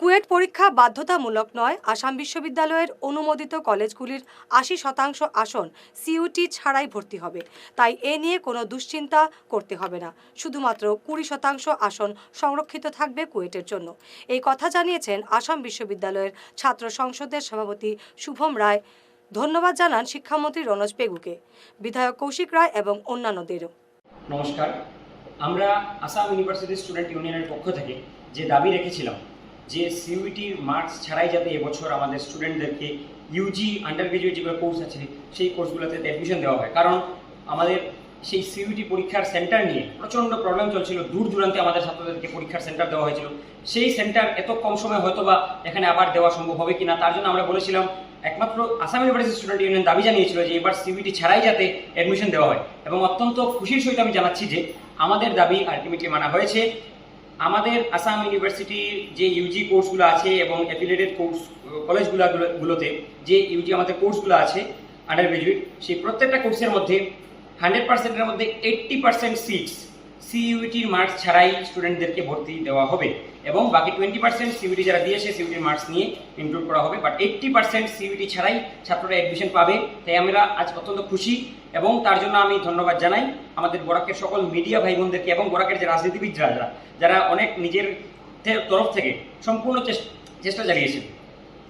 কুয়েট পরীক্ষা বাধ্যতামূলক নয়, আসাম বিশ্ববিদ্যালয়ের অনুমোদিত কলেজগুলির আশি শতাংশ আসন সিইউটি ছাড়াই ভর্তি হবে। তাই এ নিয়ে কোনো দুশ্চিন্তা করতে হবে না। শুধুমাত্র কুড়ি শতাংশ আসন সংরক্ষিত থাকবে কুয়েটের জন্য। এই কথা জানিয়েছেন আসাম বিশ্ববিদ্যালয়ের ছাত্র সংসদের সভাপতি শুভম রায়। ধন্যবাদ জানান শিক্ষামন্ত্রী রনজ পেগুকে। বিধায়ক কৌশিক রায় এবং অন্যান্যদেরও। নমস্কার। আমরা আসাম ইউনিভার্সিটি স্টুডেন্ট ইউনিয়নের পক্ষ থেকে যে দাবি রেখেছিলাম যে সিইউটির মার্কস ছাড়াই যাতে এবছর আমাদের স্টুডেন্টদেরকে ইউজি আন্ডার গ্রাজুয়েট যেগুলো কোর্স আছে, সেই কোর্সগুলোতে অ্যাডমিশন দেওয়া হয়। কারণ আমাদের সেই সিইউটি পরীক্ষার সেন্টার নিয়ে প্রচণ্ড প্রবলেম চলছিল, দূর দূরান্তে আমাদের ছাত্রদেরকে পরীক্ষার সেন্টার দেওয়া হয়েছিল। সেই সেন্টার এত কম সময় হয়তো বা এখানে আবার দেওয়া সম্ভব হবে কিনা, তার জন্য আমরা বলেছিলাম, একমাত্র আসাম ইউনিভার্সিটি স্টুডেন্ট ইউনিয়ন দাবি জানিয়েছিল যে এবার সিবিটি ছাড়াই যাতে অ্যাডমিশন দেওয়া হয়। এবং অত্যন্ত খুশির সহিত আমি জানাচ্ছি যে আমাদের দাবি আলটিমেটলি মানা হয়েছে। আমাদের আসাম ইউনিভার্সিটির যে ইউজি কোর্সগুলো আছে এবং অ্যাফিলেটেড কোর্স কলেজগুলোগুলোতে যে ইউজি আমাদের কোর্সগুলো আছে আন্ডার গ্রাজুয়েট সেই প্রত্যেকটা কোর্সের মধ্যে হান্ড্রেড পার্সেন্টের মধ্যে এইট্টি পার্সেন্ট সিটস সিইউটির মার্কস ছাড়াই স্টুডেন্টদেরকে ভর্তি দেওয়া হবে এবং বাকি টোয়েন্টি পার্সেন্ট সিইউটি যারা দিয়েছে সিইউটির মার্কস নিয়ে ইনক্লুড করা হবে। বাট এইট্টি পার্সেন্ট সিইউটি ছাড়াই ছাত্ররা অ্যাডমিশন পাবে। তাই আমরা আজ অত্যন্ত খুশি এবং তার জন্য আমি ধন্যবাদ জানাই আমাদের বরাকের সকল মিডিয়া ভাই বোনদেরকে এবং বরাকের যে রাজনীতিবিদরা, যারা যারা অনেক নিজের তরফ থেকে সম্পূর্ণ চেষ্টা চালিয়েছেন।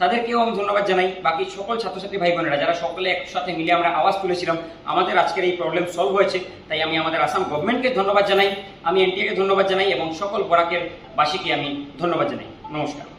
তাদেরকেও আমি ধন্যবাদ জানাই। বাকি সকল ছাত্রছাত্রী ভাই বোনেরা, যারা সকলে একসাথে মিলে আমরা আওয়াজ তুলেছিলাম, আমাদের আজকের এই প্রবলেম সলভ হয়েছে। তাই আমি আমাদের আসাম গভর্নমেন্টকে ধন্যবাদ জানাই। আমি এনটিএকে ধন্যবাদ জানাই এবং সকল বরাকের বাসীকে আমি ধন্যবাদ জানাই। নমস্কার।